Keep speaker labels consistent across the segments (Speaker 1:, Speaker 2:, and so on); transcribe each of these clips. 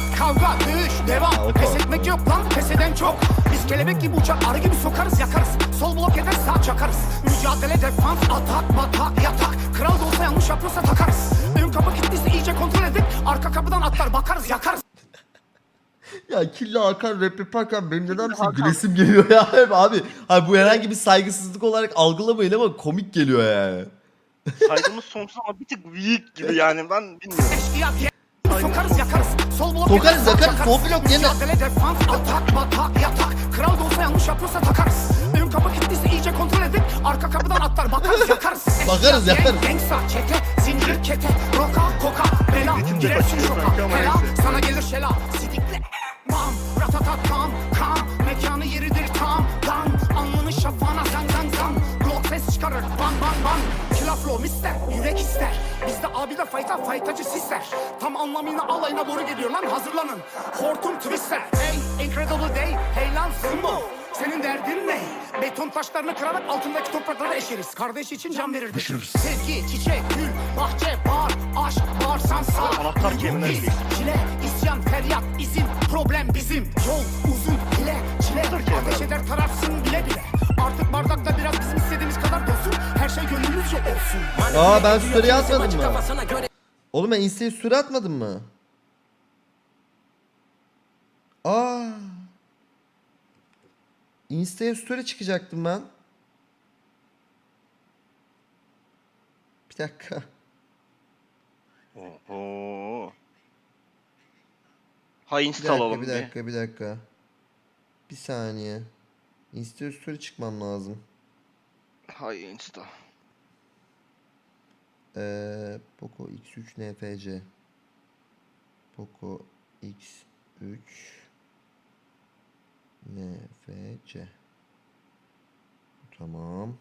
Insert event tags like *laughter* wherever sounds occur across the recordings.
Speaker 1: Feryat, kavga, dövüş, devam. Pes etmek yok lan, pes eden çok. Biz kelebek gibi uçar, arı gibi sokarız, yakarız. Sol blok eder, sağ çakarız. Mücadele, defans, atak, batak, yatak. Kral da olsa yanlış yapıyorsa takarız. Ön kapı kilitliyse iyice kontrol edip Arka kapıdan atlar, bakarız, yakarız. *laughs*
Speaker 2: Ya Killa Hakan rap yaparken benim nedense gülesim geliyor ya. *laughs* Hep abi. Abi bu herhangi bir saygısızlık olarak algılamayın ama komik geliyor yani.
Speaker 3: Saygımız sonsuz ama bir tık weak gibi yani ben bilmiyorum.
Speaker 1: Sokarız, yakarız. Sol blok
Speaker 2: Sokarız, yakarız. Sol blok yerine-
Speaker 1: Mücadele, defans, atak, batak, yatak. Kral da olsa yanlış yapıyorsa takarız. Ön kapı kilitliyse iyice kontrol edip Arka kapıdan atlar, bakarız, yakarız. *laughs*
Speaker 2: Bakarız, yakarız.
Speaker 1: Gangsta, çete, zincir, kete Roka, koka, bela. Girersin şoka, hela
Speaker 3: neyse.
Speaker 1: Sana gelir şela, sidikle Bam, ratatat tam, Kilaflo mister, yürek ister Bizde abi de fayta, faytacı sisler Tam anlamıyla alayına boru geliyor lan hazırlanın Hortum twister, hey incredible day Hey lan zımbo senin derdin ne? Beton taşlarını kırarak altındaki toprakları eşeriz. Kardeş için can verirdik. Sevgi, çiçek, gül, bahçe, bağır, aşk, bağırsan sağ.
Speaker 3: Anahtar değil.
Speaker 1: Çile, isyan, feryat, izin, problem bizim. Yol uzun, bile, çile. Ateş eder tararsın bile bile. Artık bardakta biraz bizim dolsun. Her şey gönlümüzce olsun.
Speaker 2: Aa ben story atmadım mı? Oğlum ben Insta'ya story atmadım mı? Aa. Insta'ya story çıkacaktım ben. Bir dakika.
Speaker 3: Oho. Ha
Speaker 2: Bir
Speaker 3: insta
Speaker 2: dakika,
Speaker 3: alalım
Speaker 2: bir
Speaker 3: bir.
Speaker 2: dakika, bir dakika. Bir saniye. Insta'ya story çıkmam lazım.
Speaker 3: Ha insta.
Speaker 2: Ee, Poco X3 NFC. Poco X3 NFC. Tamam.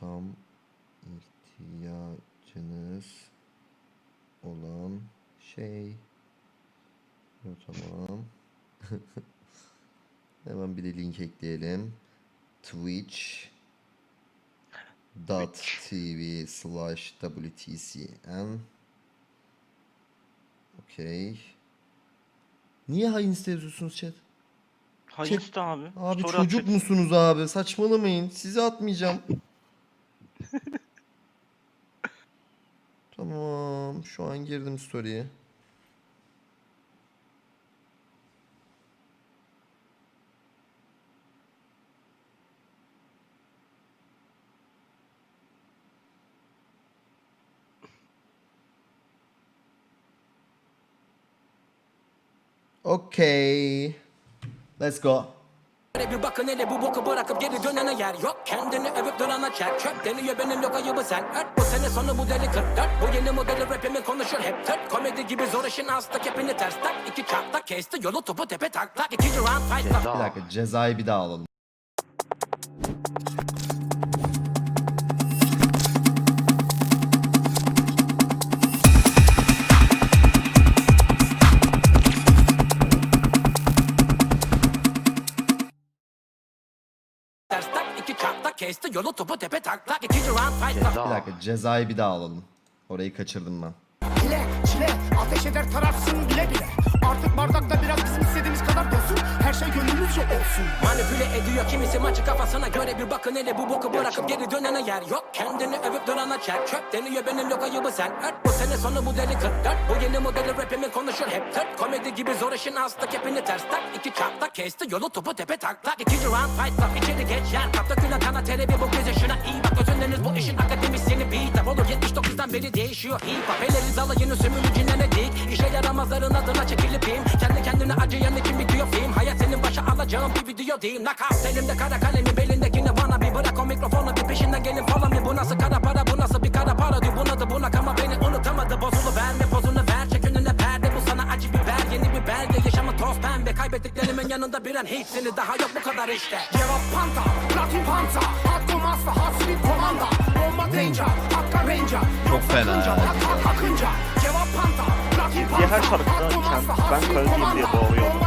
Speaker 2: Tam ihtiyacınız olan şey. Tamam. *laughs* Hemen bir de link ekleyelim. Twitch dot tv slash wtcn Okey. Niye insta yazıyorsunuz chat?
Speaker 3: Ha
Speaker 2: Çek-
Speaker 3: insta abi.
Speaker 2: Abi
Speaker 3: Story
Speaker 2: çocuk
Speaker 3: atacak.
Speaker 2: musunuz abi? Saçmalamayın. Sizi atmayacağım. *laughs* tamam. Şu an girdim story'e. Okay. Let's go.
Speaker 4: Bir bakın hele bu boku bırakıp geri dönene yer yok. Kendini övüp durana çek. Çöp deniyor benim yok ayıbı sen. Ört Bu sene sonu bu deli 44 Bu yeni modeli rapimi konuşur hep tört Komedi gibi zor işin hasta kepini ters tak. İki çatlak kesti yolu topu tepe tak tak İkinci round fight.
Speaker 2: Bir dakika cezayı bir daha alalım.
Speaker 4: Kesti yolu topu tepe tak tak İkinci round fight tak
Speaker 2: Bir dakika cezayı bir daha alalım. Orayı kaçırdım ben.
Speaker 1: Çile, çile, ateş eder tararsın bile bile. Artık bardakta biraz bizim istediğimiz kadar dolsun. Her şey gönlümüzce olsun.
Speaker 4: Manipüle ediyor kimisi maçı kafasına göre bir bakın. Hele bu boku bırakıp geri dönene yer yok. Kendini övüp durana çek. Çöp deniyor benim yok ayıbı sen. Ört Bu sene sonu bu deli 44 Bu yeni modeli rapimi konuşur hep tört Komedi gibi zor işin hasta kepini ters tak. İki çatlak kesti yolu topu tepe tak tak. İkinci round fight tak içeri geç yer. Kapta güne kana terebi bu gece şuna iyi bak. Özünleriniz bu işin akademisyeni beat Olur 79'dan beri değişiyor. Hip hop. Eleriz alayını sömürücülerine dik? İşe yaramazların adına çekilip im Kendi kendine acıyan için bitiyor film Hayat senin başa alacağın bir video değil Knockout elimde kara kalemi belindekini bana bir bırak o mikrofonu bir peşinden gelin falan bir Bu nasıl kara para bu nasıl bir kara para diyor Buna da bunak ama beni unutamadı Bozulu verme pozunu ver çek önüne perde Bu sana acı biber yeni bir belge Yaşamı toz pembe kaybettiklerimin yanında bir an hiç seni daha yok bu kadar işte
Speaker 1: Cevap panta, platin panta, komasta, hot sweet komanda, bomba danger, hakka ranger,
Speaker 2: Çok fena
Speaker 1: Akınca, hak hak akınca, cevap panta,
Speaker 3: Diye her şarkıda kend- ben kaydedeyim diye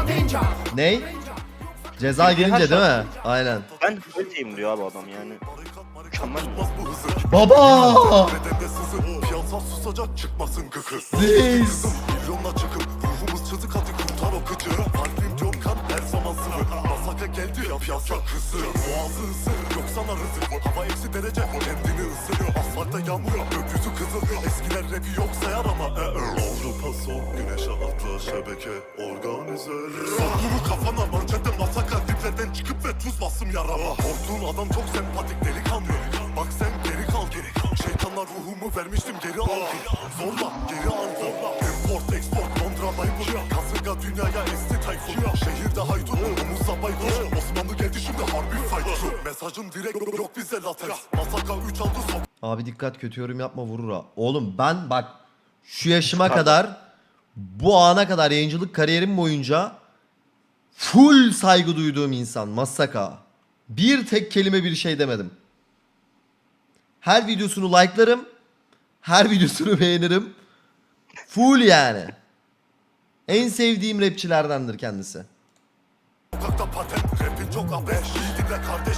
Speaker 1: danger,
Speaker 2: Ney? Ceza gelince değil mi? Aynen.
Speaker 3: Ben böyleyim diyor abi adam yani. Mükemmel mi?
Speaker 2: Baba!
Speaker 5: Susacak çıkmasın gıkı
Speaker 2: Reis.
Speaker 5: Kızım milyonla çıkıp ruhumuz çığlık hadi kurtar o kıcı Masaka geldi ya piyasa kızı Boğazı ısır yoksa rızık Hava eksi derece. Kendini ısırıyor. Asfaltta yağmur gökyüzü kızıl Eskiler rapi yok sayar ama e, e. Avrupa son güneşe atla şebeke. Organizeli Sokulu kafana manşette masaka Diplerden çıkıp ve tuz bastım yarama. Korktuğun adam çok sempatik delikanlı. Bak sen geri kal geri kal. Şeytanlar ruhumu vermiştim geri al. Zorla geri al Mesajım direkt yok bize latex Masaka 3 aldı sok
Speaker 2: Abi dikkat kötü yorum yapma vurur ha. Oğlum ben bak şu yaşıma kadar bu ana kadar yayıncılık kariyerim boyunca full saygı duyduğum insan Masaka. Bir tek kelime bir şey demedim. Her videosunu like'larım. Her videosunu *laughs* beğenirim. Full yani. En sevdiğim rapçilerdendir kendisi.
Speaker 5: Sokakta patent Rapin çok abeş kardeş ateş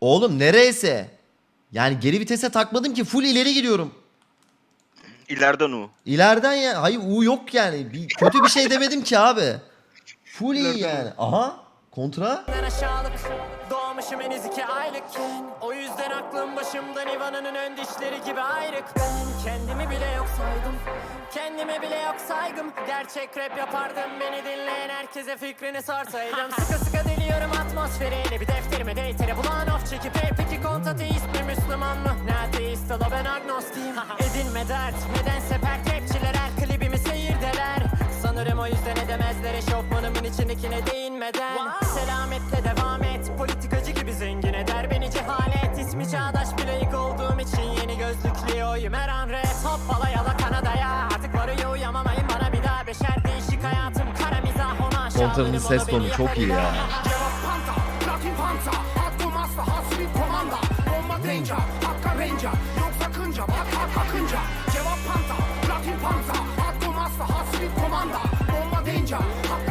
Speaker 2: Oğlum nereyse. Yani geri vitese takmadım ki full ileri gidiyorum.
Speaker 3: İleriden o.
Speaker 2: İleriden ya. Hayır U yok yani. Bir, kötü bir şey demedim ki abi. Full iyi yani. Aha. Kontra.
Speaker 6: Doğmuşum henüz iki aylıkken O yüzden aklım başımdan Ivan'ın ön dişleri gibi ayrık. Ben kendimi bile yok saydım. Kendime bile yok saygım. Gerçek rap yapardım Beni dinleyen herkese fikrini sorsaydım. *laughs* Sıkı sıkı deliyorum atmosferi Ne bir defterime deytere bulan of çekip Hey peki kontateist mi Müslüman mı? Ne ateist ola ben agnostiyim *laughs* Edinme dert Nedense pert rapçiler her klibimi seyirdeler. Sanırım o yüzden edemezler eşofmanımın içindekine değinmeden. Selametle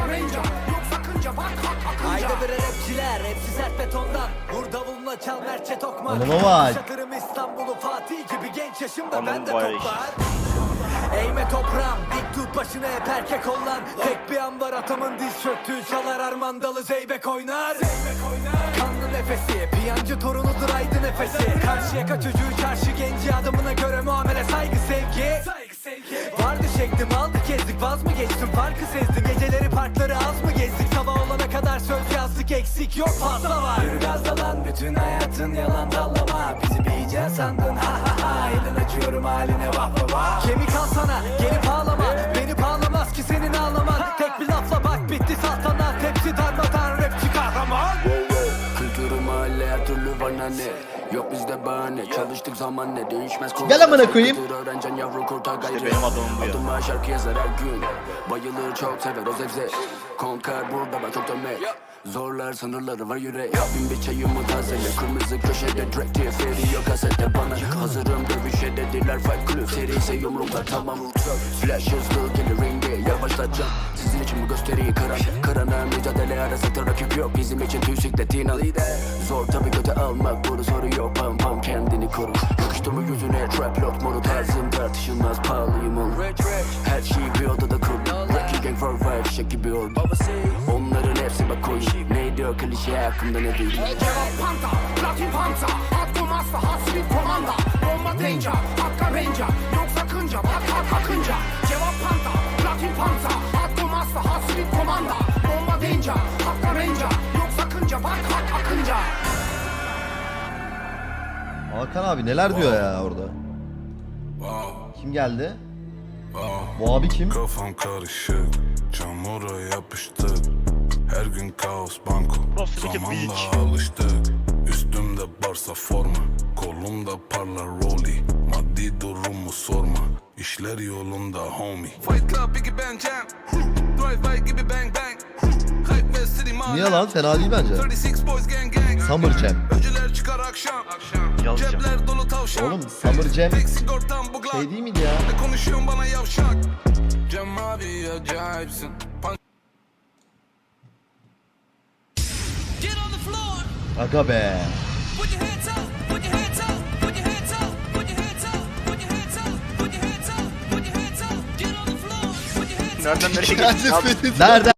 Speaker 1: ranger Yok sakınca, bak hak akınca
Speaker 7: Haydi bre rapçiler, hepsi sert betondan. Vur davuluna çal merçe tokma
Speaker 2: Anama bak.
Speaker 7: İstanbul'u Fatih gibi genç yaşımda ben de
Speaker 3: vay.
Speaker 7: top var Eğme toprağım, dik tut başını hep erkek ol lan Tek bir an var atamın diz çöktüğü çalar armandalı zeybek oynar. Kanlı nefesi, piyancı torunudur aydı nefesi. Karşıyaka çocuğu çarşı genci adamına göre muamele saygı sevgi. Vardı şeklim aldı gezdik vaz mı geçtim farkı sezdim. Geceleri parkları az mı gezdik? Sabah olana kadar söz yazdık eksik yok fazla var. Yürü gazla lan bütün hayatın yalan dallama. Bizi bir iyice sandın ha ha ha. Elin açıyorum haline vah vah vah. Kemik al sana gelip ağlama senin ağlaman Tek bir lafla bak bitti saltanat Hepsi darmadan rapçi kahraman
Speaker 8: Kültürü mahalle her türlü var ne? Yok bizde bahane. Çalıştık zaman ne? Değişmez konu
Speaker 2: Gel amına koyayım.
Speaker 8: Öğrencen yavru kurtar gayrı
Speaker 3: İşte benim adamım bu ya.
Speaker 8: Adıma şarkı yazar her gün. Bayılır çok sever o zevzek Konkar burada ben çok dönmek Zorlar sınırları var yürek Bin bir çayımı tazele. Kırmızı köşede Drake diye veriyor kasette bana Hazırım dövüşe dediler fight club. Seri ise yumruklar tamam. Flash hızlı gelir ringe Yavaşlatacağım. Sizin için bu gösteriyi kıran Kırana mücadele arasında rakip yok. Bizim için tüy sikletin al Zor tabi göte almak bunu soru yok. Pam pam kendini koru. Yakıştı mı yüzüne? Trap lock modu tarzım tartışılmaz pahalıyım ol Her şeyi bir odada kur. Rocky gang for five şek gibi ordu Onların hepsi bak koyun Neydi o klişe hakkında ne değil
Speaker 1: Cevap panta, platin panta. Hakkım asla hasri komanda. Bomba danger, hakka ranger Yok sakınca, bak hak akınca Cevap panta, panta Hakkım asla hasri komanda Bomba danger, hakka ranger Yok sakınca, bak hak akınca
Speaker 2: Hakan abi neler diyor ya orada? Kim geldi? Bu abi kim?
Speaker 9: Kafam karışık, çamura yapıştık Her gün kaos banko, zamanla
Speaker 3: beach.
Speaker 9: alıştık Üstümde barsa forma, kolumda parlar rolly işler yolunda homie.
Speaker 10: Fight Club, Biggie Bang Jam. Drive-by gibi bang bang. Hype City
Speaker 2: Niye lan? fena değil bence.
Speaker 10: 36 Boys Gang Gang.
Speaker 2: Summer Jam.
Speaker 10: Öncüler çıkar akşam.
Speaker 3: Yazacağım.
Speaker 10: Cepler dolu tavşan.
Speaker 2: Oğlum Summer Jam.
Speaker 10: Tek sigortam bu glad.
Speaker 2: Şey değil miydi ya?
Speaker 10: Ne konuşuyorsun bana yavşak? Cem abi acayipsin. Pan-
Speaker 2: Aga be.
Speaker 3: Nereden nereye *laughs* gidiyorsun?
Speaker 2: Nereden